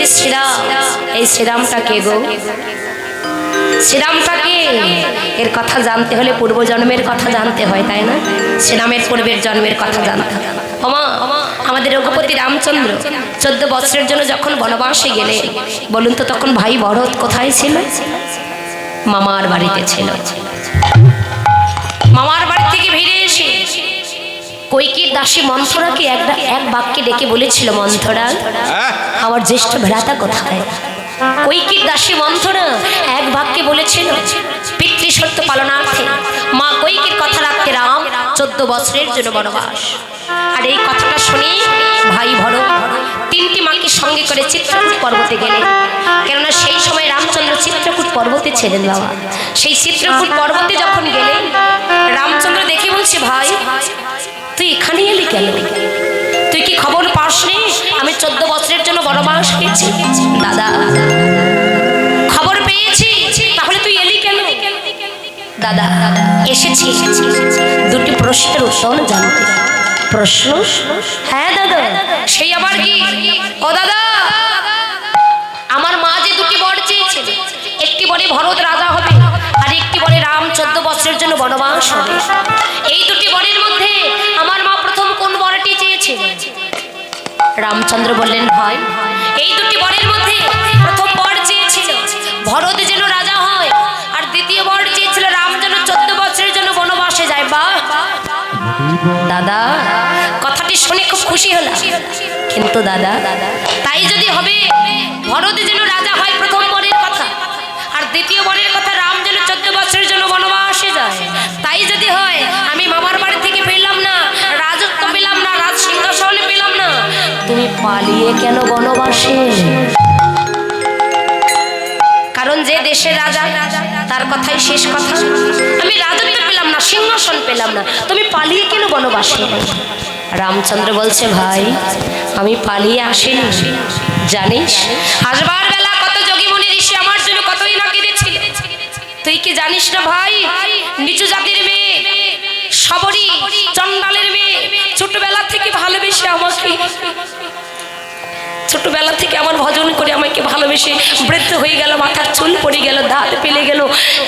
যে শ্রীরাম এই শ্রীরামটা কে গো। শ্রীরামটা কে এর কথা জানতে হলে পূর্বজন্মের কথা জানতে হয়, তাই না? শ্রীরামের পূর্বের জন্মের কথা জানতে হয়। আমাদের রঘুপতি রামচন্দ্র চোদ্দ বছরের জন্য যখন বনবাসে গেলে, বলুন তো তখন ভাই ভরত কোথায় ছিল? মামার বাড়িতে ছিল। মামার বাড়ি থেকে ফিরে এসে কৈকির দাসী মন্থরাকে এক এক বাক্যে ডেকে বলেছিল মন্থরা আমার জ্যেষ্ঠ ভ্রাতা কোথায় কৈকির দাসী মন্থরা এক বাক্যে বলেছিল পিতৃসত্য পালনার্থে মা কৈকির কথা রাখতে রাম চোদ্দ বছরের জন্য বনবাস। আর এই কথাটা শুনি ভাই ভরত তিনটি মাকে সঙ্গে করে চিত্রকূট পর্বতে গেলেন। কেননা সেই সময় রামচন্দ্র চিত্রকূট পর্বতে ছিলেন বাবা। সেই চিত্রকূট পর্বতে যখন গেলেন কেন? তুই কি খবর পাসনি? আমি চোদ্দ বছরের জন্য বনবাস গেছি দাদা খবর পেয়েছি। তাহলে তুই এলি কেন? দাদা এসেছি। দুটি প্রশ্নের উত্তর জানতে। প্রশ্ন? হ্যাঁ দাদা। সেই আবার কি? ও দাদা আমার মা যে দুটি বর চেয়েছে একটি বলে ভরত রাজা হবে আর একটি বলে রাম চোদ্দ বছরের জন্য বনবাস হবে। এই দুটি বরের মধ্যে বরটি রামচন্দ্র বললেন ভাই এই দুটি বরের মধ্যে প্রথম বর চেয়েছিল। ভরত যেন রাজা হয়, আর দ্বিতীয় বর চেয়েছিল রাম যেন চোদ্দ বছরের জন্য বনবাসে যায়। বা, দাদা, কথাটি শুনে খুব খুশি হলাম। কিন্তু দাদা, তাই যদি হবে, ভরত যেন রাজা হয় প্রথম বরের কথা, আর দ্বিতীয় বরের কথা রাম যেন চোদ্দ বছরের জন্য বনবাসে যায়, তাই যদি হয়, আমি মামার বাড়ি থেকে পেলাম না রাজত্ব পেলাম না রাজ সিংহাসন পেলাম না তুমি পালিয়ে কেন বনবাসে? কারণ যে দেশের রাজা, তার কথাই শেষ কথা। আমি রাজত্ব পেলাম না, সিংহাসন পেলাম না। তুমি পালিয়ে কেন বনবাসে? রামচন্দ্র বলছে, ভাই, আমি পালিয়ে আসিনি। জানিস? আসবার বেলা কত যোগী মুনি ঋষি আমার জন্য কতই না কেঁদেছিল। তুই কি জানিস না ভাই? নিচু জাতির মেয়ে, সবরী চন্ডালের মেয়ে আমাকে। ছোটবেলা থেকে আমার ভজন করে আমাকে ভালোবেসে বৃদ্ধ হয়ে গেল মাথার চুল পড়ে গেল দাঁত পেলে গেল।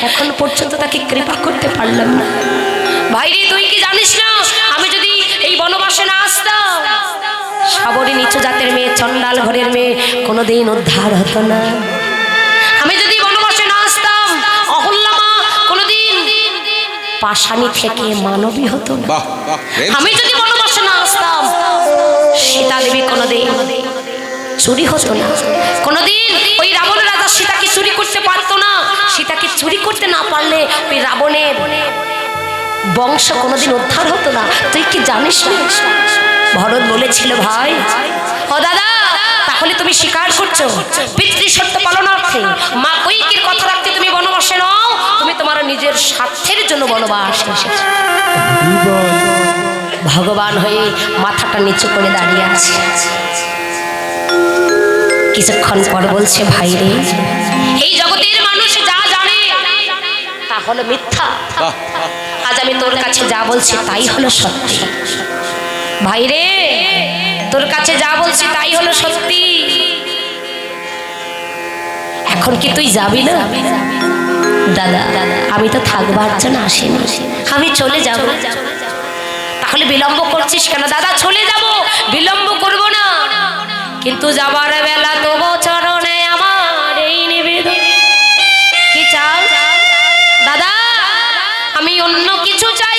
এখন পর্যন্ত তাকে কৃপা করতে পারলাম না। ভাইরে তুই কি জানিস না? আমি যদি এই বনবাসে না আসতাম সাবরী নিচু জাতের মেয়ে চন্ডাল ঘরের মেয়ে কোনোদিন উদ্ধার হতো না। আমি যদি বনবাসে না আসতাম অহল্যামা কোনোদিন পাশানি থেকে মানবী হতো না। আমি যদি সীতা কোনোদিন। চুরি হতো না। কোনোদিন ওই রাবণ রাজা সীতাকে চুরি করতে পারতো না। সীতাকে চুরি করতে না পারলে ওই রাবণের বংশ কোনোদিন উদ্ধার হতো না। তুই কি জানিস না ভরত বলেছিল, ভাই, ও দাদা, তাহলে তুমি স্বীকার করছ পিতৃ সত্য পালনার্থে মা কৈকির কথা রাখতে তুমি বনবাসে নাও। তুমি তোমার নিজের স্বার্থের জন্য বনবাস এসেছ। ভগবান হয়ে মাথাটা নিচু করে দাঁড়িয়ে আছে। কিছুক্ষণ পর বলছে, ভাই রে, এই জগতের মানুষ যা জানে, তা হলো মিথ্যা। আজ আমি তোর কাছে যা বলছি, তাই হলো সত্যি। ভাই রে, তোর কাছে যা বলছি, তাই হলো সত্যি। এখন কি তুই যাবি না? দাদা, আমি তো থাকবার জন্য আসিনি। আমি চলে যাব। তাহলে বিলম্ব করছিস কেন? দাদা, চলে যাব। বিলম্ব করব না। কিন্তু যাবার বেলা তবু চরণে আমার এই নিবেদন। কি চাও দাদা, আমি অন্য কিছু চাই।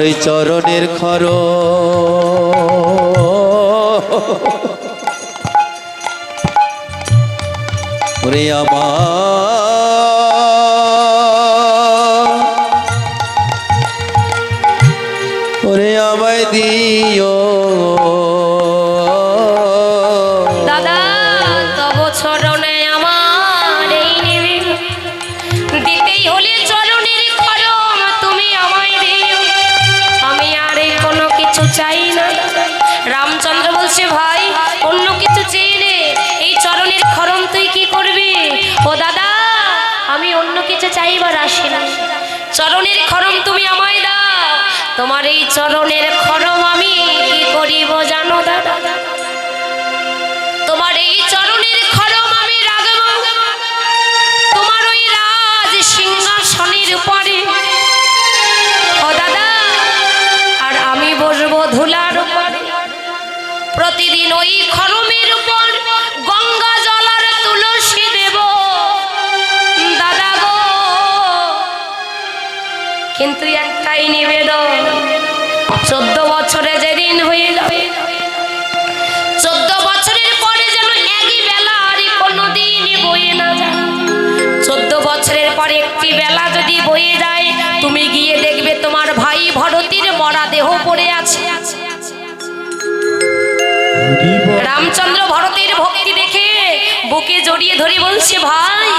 ওই চরণের খর। আমার কিছু চাইবার আসি না চরণের খরম তুমি আমায় দাও। তোমার এই চরণের খরম আমি কি করিব জানো দাদা? তোমার এই চরণের খরম আমি রাগব তোমার ওই রাজ সিংহাসনের উপরে। ও দাদা কিন্তু একটাই নিবেদন। চোদ্দ বছরে যেদিন হয়ে চোদ্দ বছরের পরে যেন একই বেলা বয়ে না চোদ্দ বছরের একটি বেলা যদি বয়ে যায়, তুমি গিয়ে দেখবে তোমার ভাই মরা দেহ পড়ে আছে। রামচন্দ্র ভরতের ভক্তি দেখে বুকে জড়িয়ে ধরে বলছে, ভাই,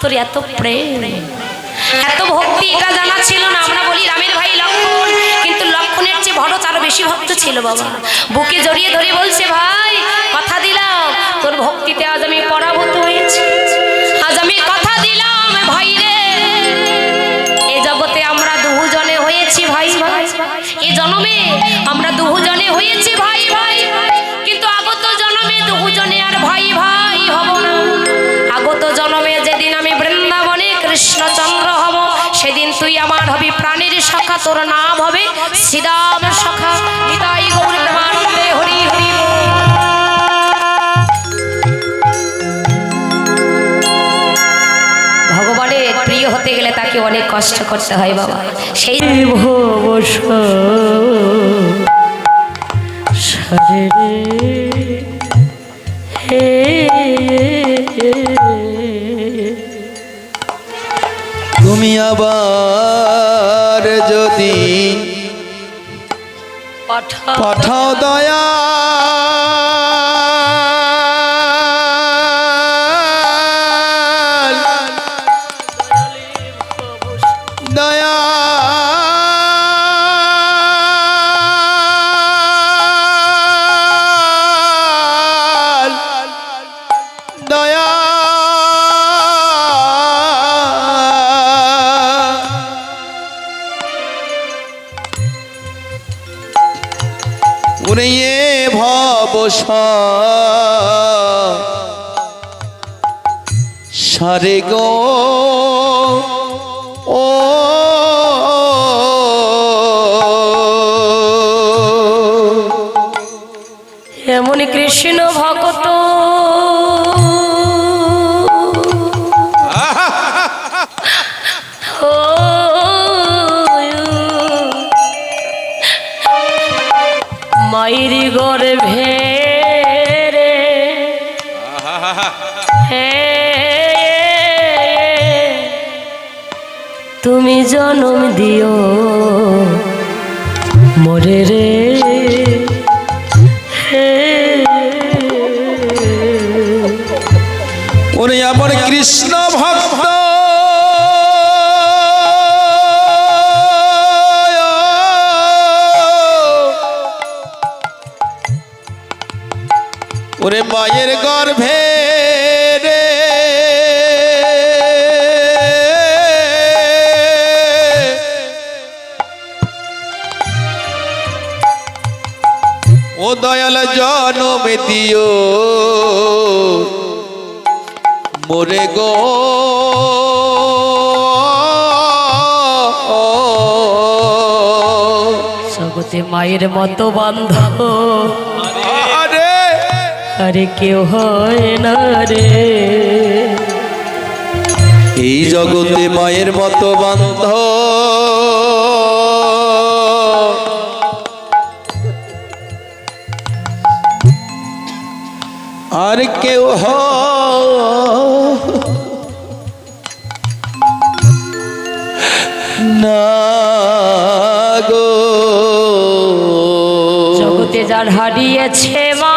তোর এত প্রেম। এত ভক্তি এটা জানা ছিল না। আমরা বলি, রামের ভাই লক্ষণ। কিন্তু লক্ষণের চেয়ে ভরত আরও বেশি ভক্ত ছিল বাবা। বুকে জড়িয়ে ধরে বলছে, ভাই, কথা দিলাম। তোর ভক্তিতে আজ আমি সখা তোর নাম হবে শ্রীরাম সখা নিতাই গৌর প্রেমানন্দে হরি হরি। ভগবানের প্রিয় হতে গেলে তাকে অনেক কষ্ট করতে হয় বাবা। সেই তুমি আবার যদি পাঠাও দয়া সারে গো। জন্ম দিও। মরে রে। উনি আমার কৃষ্ণ ভক্ত। ওরে মায়ের দয়াল জনম দিও। মোরে গো। জগতে মায়ের মতো বান্ধ আরে! কেউ হয় না রে। এই জগতে মায়ের মতো বান্ধ আর কেউ হ না গো। জগতে যার হারিয়েছে মা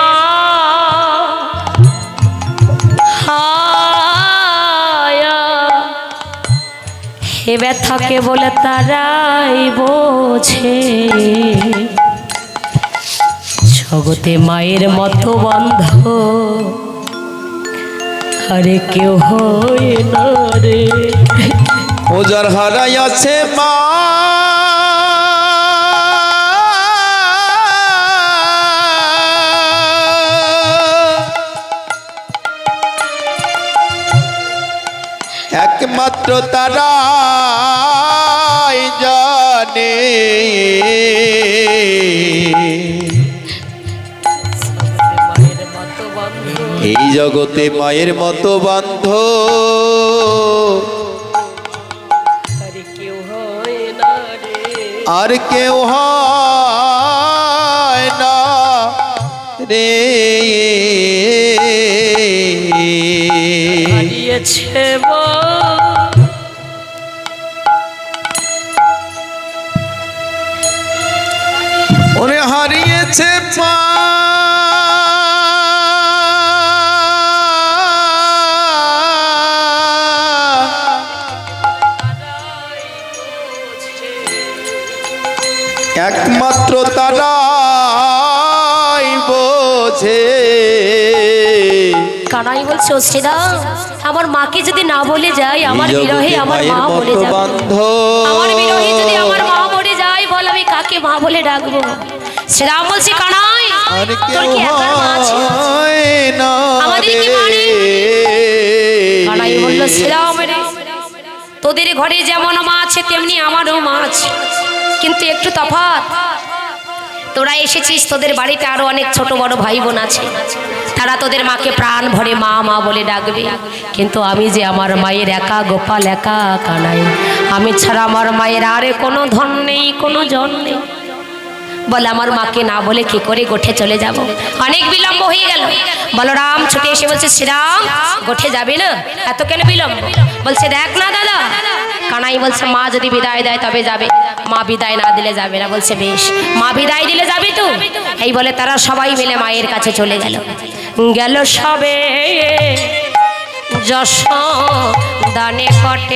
হে ব্যথাকে বলে তারাই বোঝে। জগতে মায়ের মতো বন্ধ আরে কেউ হয় না রে। ও হারাই আছে মা। একমাত্র তারাই জানে। জগতে মায়ের মতো বান্ধ। আরে কেউ হয় না রে। হারিয়েছে ওরে হারিয়েছে মা। একমাত্র তারাই বোঝে। কানাই বলছে অশ্রিদা আমার মাকে যদি না বলে যাই আমার বিরহে আমার মা বলে যাবে। আমার বিরহে যদি আমার মা বলে যায় বল আমি কাকে মা বলে ডাকবো? শ্রীরাম বলছে কানাই আর তোর কি একার মা আছে? না আমাদের কি মানে? কানাই বলল শ্রীরাম রে তোদের ঘরে যেমন মা আছে তেমনি আমারও মা আছে। কিন্তু একটু তফাৎ। তোরা এসেছিস, তোদের বাড়িতে আরও অনেক ছোট বড় ভাই বোন আছে। তারা তোদের মাকে প্রাণ ভরে মা মা বলে ডাকবে। কিন্তু আমি যে আমার মায়ের একা, গোপাল একা কানাই আমি ছাড়া আমার মায়ের আরে কোনো ধন নেই, কোনো জন নেই। বলে আমার মাকে না বলে কি করে গোঠে চলে যাব? অনেক বিলম্ব হয়ে গেল। বলরাম ছুটে এসে বলছে, শ্রীরাম, গোঠে যাবে না? এত কেন বিলম্ব? বলছে, দেখ না দাদা। কানাই বলছে, মা যদি বিদায় দেয় তবে যাবে। মা বিদায় না দিলে যাবে না, বলছে বেশ। মা বিদায় দিলে যাবি তো। এই বলে তারা সবাই মিলে মায়ের কাছে চলে গেল। গেল সবে যশ দানে কটে